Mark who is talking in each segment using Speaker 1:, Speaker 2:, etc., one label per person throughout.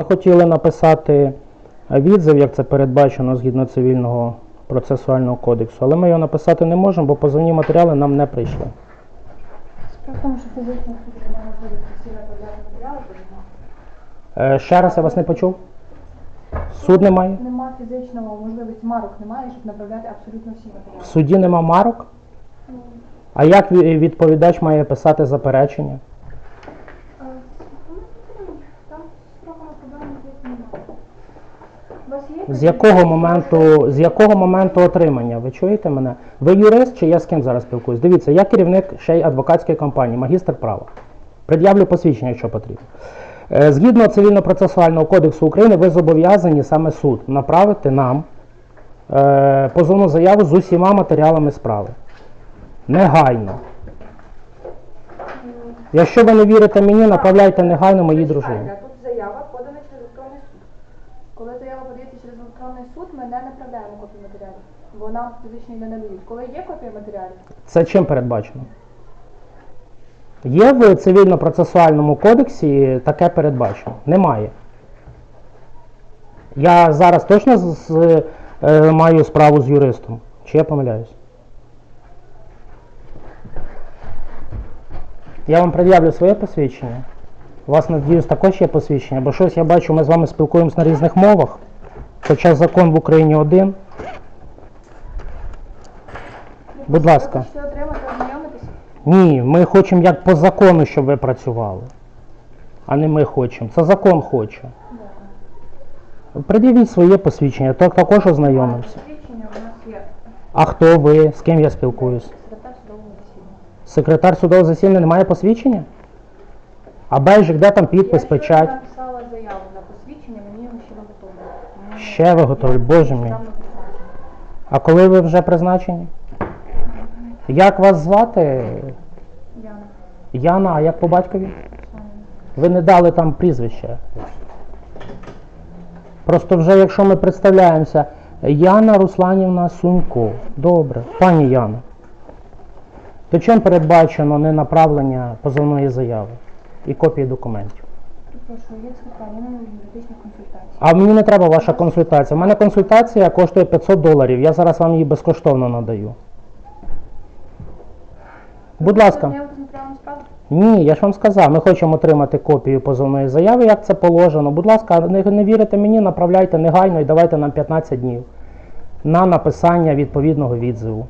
Speaker 1: Ми хотіли написати відзив, як це передбачено згідно цивільного процесуального кодексу, але ми його написати не можемо, бо позовні матеріали нам не прийшли.
Speaker 2: Справа в тому, що фізично матеріали,
Speaker 1: Е, ще раз я вас не почув. Суд немає?
Speaker 2: нема фізичного можливості марок немає, щоб направляти абсолютно всі
Speaker 1: В
Speaker 2: матеріали.
Speaker 1: суді нема марок. А як ві- відповідач має писати заперечення?
Speaker 2: А, ну, Там з трохи проблем немає. У вас є
Speaker 1: З якого моменту, з якого моменту отримання? Ви чуєте мене? Ви юрист чи я з ким зараз спілкуюсь? Дивіться, я керівник ще й адвокатської компанії, магістр права. Пред'явлю посвідчення, якщо потрібно. Е, Згідно цивільно-процесуального кодексу України, ви зобов'язані саме суд направити нам е, позовну заяву з усіма матеріалами справи. Негайно. Якщо ви не вірите мені, направляйте негайно моїй дружині.
Speaker 2: Чекайте, а Тут заява подана через електронний суд. Коли заява подається через електронний суд, ми не направляємо копію матеріалів, бо нам фізично не надають. Коли є копія матеріалів,
Speaker 1: Це чим передбачено? Є в цивільно-процесуальному кодексі таке передбачено? Немає. Я зараз точно з, з- е, маю справу з юристом? Чи я помиляюсь? Я вам пред'явлю своє посвідчення. У вас, надіюсь, також є посвідчення, бо щось я бачу, ми з вами спілкуємося на різних мовах, хоча закон в Україні один. Будь ласка.
Speaker 2: ви хочете отримати, ознайомитися?
Speaker 1: Ні, ми хочемо як по закону, щоб ви працювали. А не ми хочемо. Це закон хоче. Пред'явіть своє посвідчення, так також ознайомився.
Speaker 2: Посвідчення у нас є
Speaker 1: А хто ви? З ким я спілкуюсь?
Speaker 2: секретар судового засідання.
Speaker 1: Секретар судового засідання не має посвідчення? А бейжик, де там підпис,
Speaker 2: Я
Speaker 1: печать?
Speaker 2: щойно написала заяву на посвідчення, мені його ще виготовлюють. Тому
Speaker 1: Ще виготовлюють,
Speaker 2: я
Speaker 1: боже мій. А коли ви вже призначені? Як вас звати?
Speaker 2: Яна
Speaker 1: Яна, а як по батькові? Ви не дали там прізвище. Просто вже якщо ми представляємося, Яна Русланівна Сунько. Добре. Пані Яна. То чим передбачено ненаправлення позовної заяви і копії документів?
Speaker 2: Прошу, я на юридичну.
Speaker 1: А мені не треба ваша консультація. У мене консультація коштує 500 доларів. Я зараз вам її безкоштовно надаю. Будь ласка. Ні, я ж вам сказав, ми хочемо отримати копію позовної заяви, як це положено. Будь ласка, не, не вірите мені, направляйте негайно і давайте нам 15 днів на написання відповідного відзиву.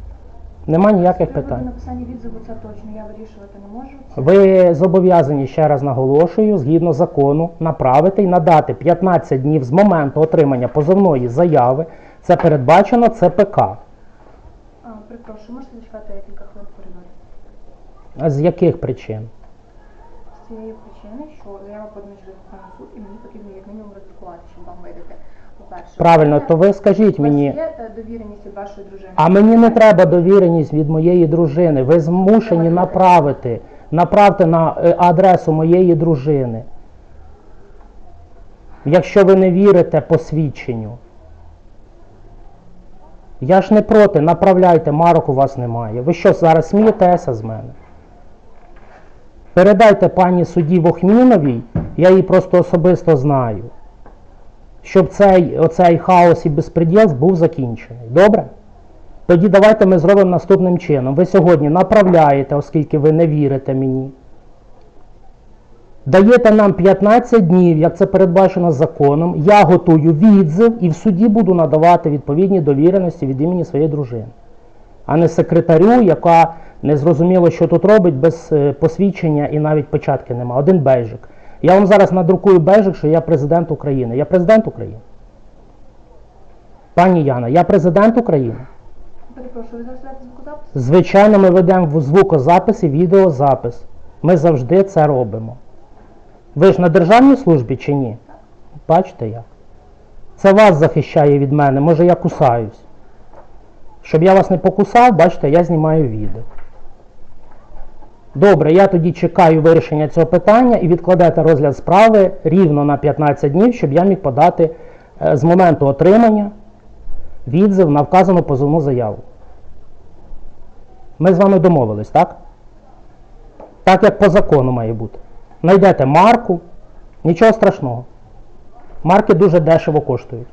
Speaker 1: Нема ніяких питань.
Speaker 2: написання відзиву це точно, я вирішувати не можу.
Speaker 1: Ви зобов'язані, ще раз наголошую, згідно закону, направити і надати 15 днів з моменту отримання позовної заяви. Це передбачено ЦПК.
Speaker 2: А, перепрошую, можете зачекати кілька?
Speaker 1: А З яких причин?
Speaker 2: З цієї причини, що заява подана через Верховний суд, і мені потрібно як мінімум роздрукувати, щоб вам видати. По-перше,
Speaker 1: Правильно, то ви скажіть
Speaker 2: вас
Speaker 1: мені.
Speaker 2: є е, довіреність від вашої дружини?
Speaker 1: А мені не треба довіреність від моєї дружини. Ви змушені направити. Направте на е, адресу моєї дружини. Якщо ви не вірите посвідченню. Я ж не проти, направляйте, марок у вас немає. Ви що, зараз смієтеся з мене? Передайте пані судді Вохміновій, я її просто особисто знаю, щоб цей, оцей хаос і безпреділ був закінчений. Добре? Тоді давайте ми зробимо наступним чином. Ви сьогодні направляєте, оскільки ви не вірите мені. Даєте нам 15 днів, як це передбачено законом. Я готую відзив і в суді буду надавати відповідні довіреності від імені своєї дружини. А не секретарю, яка не зрозуміло, що тут робить, без е, посвідчення і навіть початки нема. Один бейжик. Я вам зараз надрукую бейжик, що я президент України. Я президент України. Пані Яна, я президент України.
Speaker 2: Перепрошую, ви зараз звукозапис?
Speaker 1: Звичайно, ми ведемо звукозапис і відеозапис. Ми завжди це робимо. Ви ж на державній службі чи ні? Бачите як? Це вас захищає від мене, може я кусаюсь. Щоб я вас не покусав, бачите, я знімаю відео. Добре, я тоді чекаю вирішення цього питання і відкладете розгляд справи рівно на 15 днів, щоб я міг подати е, з моменту отримання відзив на вказану позовну заяву. Ми з вами домовились, так? Так як по закону має бути. Найдете марку, нічого страшного. Марки дуже дешево коштують.